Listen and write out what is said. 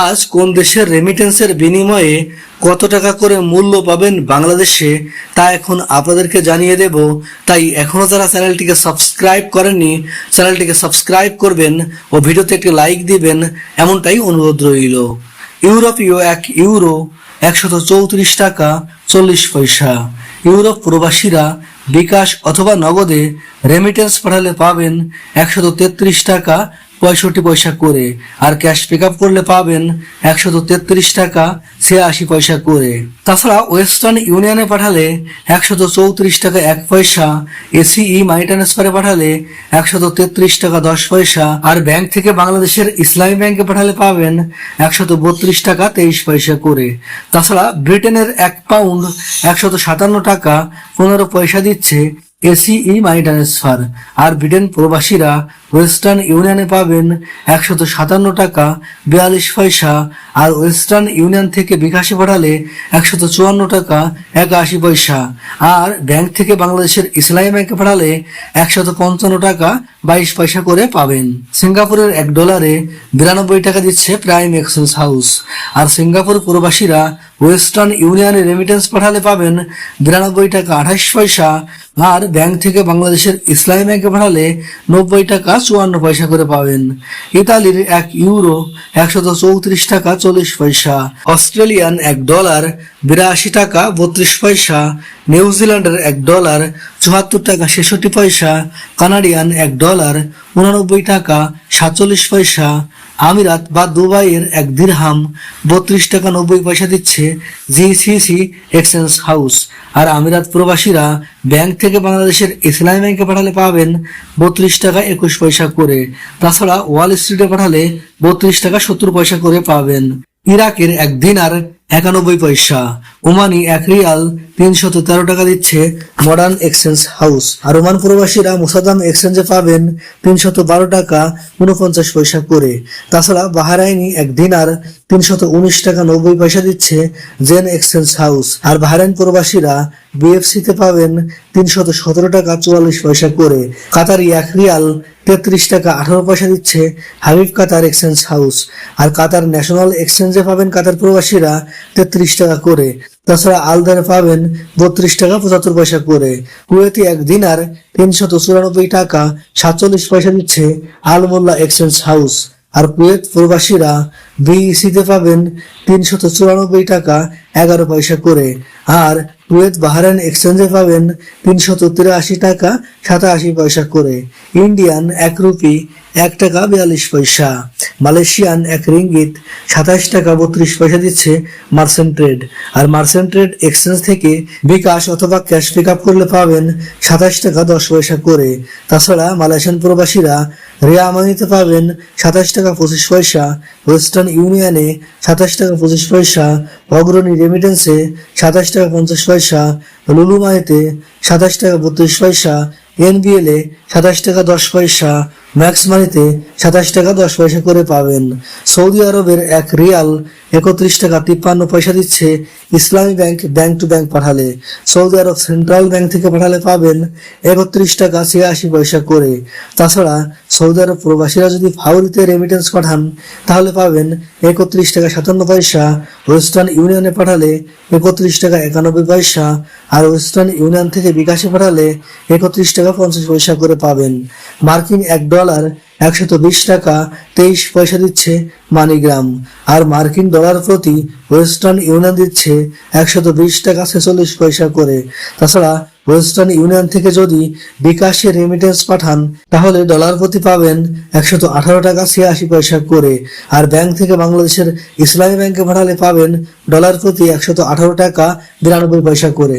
আজ কোন দেশের রেমিটেন্সের বিনিময়ে কত টাকা করে মূল্য পাবেন বাংলাদেশে, তা এখন আপনাদেরকে জানিয়ে দেব। তাই এখনও যারা চ্যানেলটিকে সাবস্ক্রাইব করেননি, চ্যানেলটিকে সাবস্ক্রাইব করবেন ও ভিডিওতে একটি লাইক দিবেন, এমনটাই অনুরোধ রইল। ইউরোপীয় এক ইউরো, একশত চৌত্রিশ টাকা চল্লিশ পয়সা। ইউরোপ প্রবাসীরা বিকাশ অথবা নগদে রেমিটেন্স পাঠালে পাবেন একশত তেত্রিশ টাকা পঁয়ষট্টি পয়সা করে। আর ক্যাশ পিক আপ করলে পাবেন একশত তেত্রিশ টাকা ছিয়াশি পয়সা করে। তাছাড়া ওয়েস্টার্ন ইউনিয়নে পাঠালে একশত চৌত্রিশ টাকা এক পয়সা। এসিই মানি ট্রান্সফারে পাঠালে একশত তেত্রিশ টাকা দশ পয়সা। আর ব্যাংক থেকে বাংলাদেশের ইসলামী ব্যাংকে পাঠালে পাবেন একশত বত্রিশ টাকা তেইশ পয়সা করে। তাছাড়া ব্রিটেনের এক পাউন্ড একশত সাতান্ন টাকা পনেরো পয়সা দিচ্ছে। এসিই মানি ট্রান্সফার আর ব্রিটেন প্রবাসীরা ওয়েস্টার্ন ইউনিয়নে পাবেন একশত সাতান্ন টাকা, বিয়াল্লিশ পয়সা। আর ওয়েস্টার্ন ইউনিয়ন থেকে বিকাশে পাঠালে একশত চুয়ান্ন টাকা, একাশি পয়সা। আর ব্যাংক থেকে বাংলাদেশের ইসলামী ব্যাংকে পাঠালে একশত পঞ্চান্ন টাকা, বাইশ পয়সা করে পাবেন। সিঙ্গাপুরের এক ডলারে বিরানব্বই টাকা দিচ্ছে প্রাইম এক্সচেঞ্জ হাউস। আর সিঙ্গাপুর প্রবাসীরা ওয়েস্টার্ন ইউনিয়নে রেমিটেন্স পাঠালে পাবেন বিরানব্বই টাকা আঠাশ পয়সা। আর ব্যাংক থেকে বাংলাদেশের ইসলামী ব্যাংকে পাঠালে নব্বই টাকা চুয়ান্ন পয়সা করে পাবেন। ইতালির এক ইউরো একশত চৌত্রিশ টাকা চল্লিশ পয়সা। অস্ট্রেলিয়ান এক ডলার বিরাশি টাকা বত্রিশ পয়সা। নিউজিল্যান্ডের এক ডলার চুয়াত্তর টাকা ছেষট্টি পয়সা। কানাডিয়ান এক ডলার উনানব্বই টাকা, সাতচল্লিশ পয়সা। আমিরাত বা দুবাইয়ের এক দিরহাম বত্রিশ টাকা নব্বই পয়সা দিচ্ছে জিসিসি এক্সচেঞ্জ হাউস। আর আমিরাত প্রবাসীরা ব্যাংক থেকে বাংলাদেশের ইসলামী ব্যাংকে পাঠালে পাবেন বত্রিশ টাকা একুশ পয়সা করে। তাছাড়া ওয়াল স্ট্রিটে পাঠালে বত্রিশ টাকা সত্তর পয়সা করে পাবেন। ইরাকের এক দিনার একানব্বই পয়সা। ওমানি এক রিয়াল তিনশত তেরো টাকা দিচ্ছে মডার্ন এক্সচেঞ্জ হাউস আর ওমান প্রবাসীরা মুসাদাম এক্সচেঞ্জে পাবেন তিনশত বারো টাকা উনপঞ্চাশ পয়সা করে। তাছাড়া বাহারাইনি এক দিনার তিনশত উনিশ টাকা নব্বই পয়সা দিচ্ছে জেন এক্সচেঞ্জ হাউস আর বাহারাইন প্রবাসীরা বিএফসি তে পাবেন তিনশত সতেরো টাকা চুয়াল্লিশ পয়সা করে। কাতারি এক রিয়াল তেত্রিশ টাকা আঠারো পয়সা দিচ্ছে হাবিব কাতার এক্সচেঞ্জ হাউস আর কাতার ন্যাশনাল এক্সচেঞ্জে পাবেন কাতার প্রবাসীরা তেত্রিশ টাকা করে। তাছাড়া আলদারে পাবেন বত্রিশ টাকা পঁচাত্তর পয়সা করে। কুয়েতি এক দিনার তিনশত চুরানব্বই টাকা সাতচল্লিশ পয়সা দিচ্ছে আলমোল্লা এক্সচেঞ্জ হাউস। আর কুয়েত প্রবাসীরা বিইসিতে পাবেন তিনশত চুরানব্বই টাকা এগারো পয়সা করে। আর কুয়েত বাহারান এক্সচেঞ্জে পাবেন তিনশত তিরাশি টাকা সাতাশি পয়সা করে। ইন্ডিয়ান এক রুপি এক টাকা বিয়াল্লিশ পয়সা। মালয়েশিয়ান এক রিঙ্গিত সাতাশ টাকা বত্রিশ পয়সা দিচ্ছে মার্সেন্ট ট্রেড। আর মার্সেন্ট ট্রেড এক্সচেঞ্জ থেকে বিকাশ অথবা ক্যাশ পিক আপ করলে পাবেন সাতাশ টাকা দশ পয়সা করে। তাছাড়া মালয়েশিয়ান প্রবাসীরা রিয়া মানিতে পাবেন সাতাশ টাকা পঁচিশ পয়সা, ওয়েস্টার্ন ইউনিয়নে সাতাশ টাকা পঁচিশ পয়সা, অগ্রণী রেমিটেন্সে সাতাশ টাকা পঞ্চাশ পয়সা লুলুমাইতে সাতাশ টাকা বত্রিশ পয়সা এনবিএলে সাতাশ টাকা দশ পয়সা ম্যাক্স মানিতে সাতাশ টাকা দশ পয়সা করে পাবেন। সৌদি আরবের এক রিয়াল একত্রিশ টাকা তিপ্পান্ন পয়সা দিচ্ছে Islami bank bank to bank পাঠালে। সৌদি আরব সেন্ট্রাল ব্যাংক থেকে পাঠালে পাবেন একত্রিশ টাকা ছিয়াশি পয়সা করে। তাছাড়া সৌদি আরব প্রবাসীরা যদি ফাউরিতে রেমিটেন্স পাঠান, তাহলে পাবেন একত্রিশ টাকা সাতান্ন পয়সা। ওয়েস্টার্ন ইউনিয়নে পাঠালে একত্রিশ টাকা একানব্বই পয়সা। আর ওয়েস্টার্ন ইউনিয়ন থেকে বিকাশে পাঠালে একত্রিশ টাকা পঞ্চাশ পয়সা করে পাবেন। মার্কিন এক ডলার একশত বিশ টাকা, তেইশ পয়সা দিচ্ছে মানিগ্রাম। আর মার্কিন ডলার প্রতি ওয়েস্টার্ন ইউনিয়ন দিচ্ছে একশত বিশ টাকা, ছেচল্লিশ পয়সা করে। তাছাড়া ওয়েস্টার্ন ইউনিয়ন থেকে যদি বিকাশে রেমিটেন্স পাঠান, তাহলে ডলার প্রতি পাবেন একশত আঠারো টাকা, ছিয়াশি পয়সা করে। আর ব্যাংক থেকে বাংলাদেশের ইসলামী ব্যাংকে পাঠালে পাবেন ডলার প্রতি একশত আঠারো টাকা, বিরানব্বই পয়সা করে।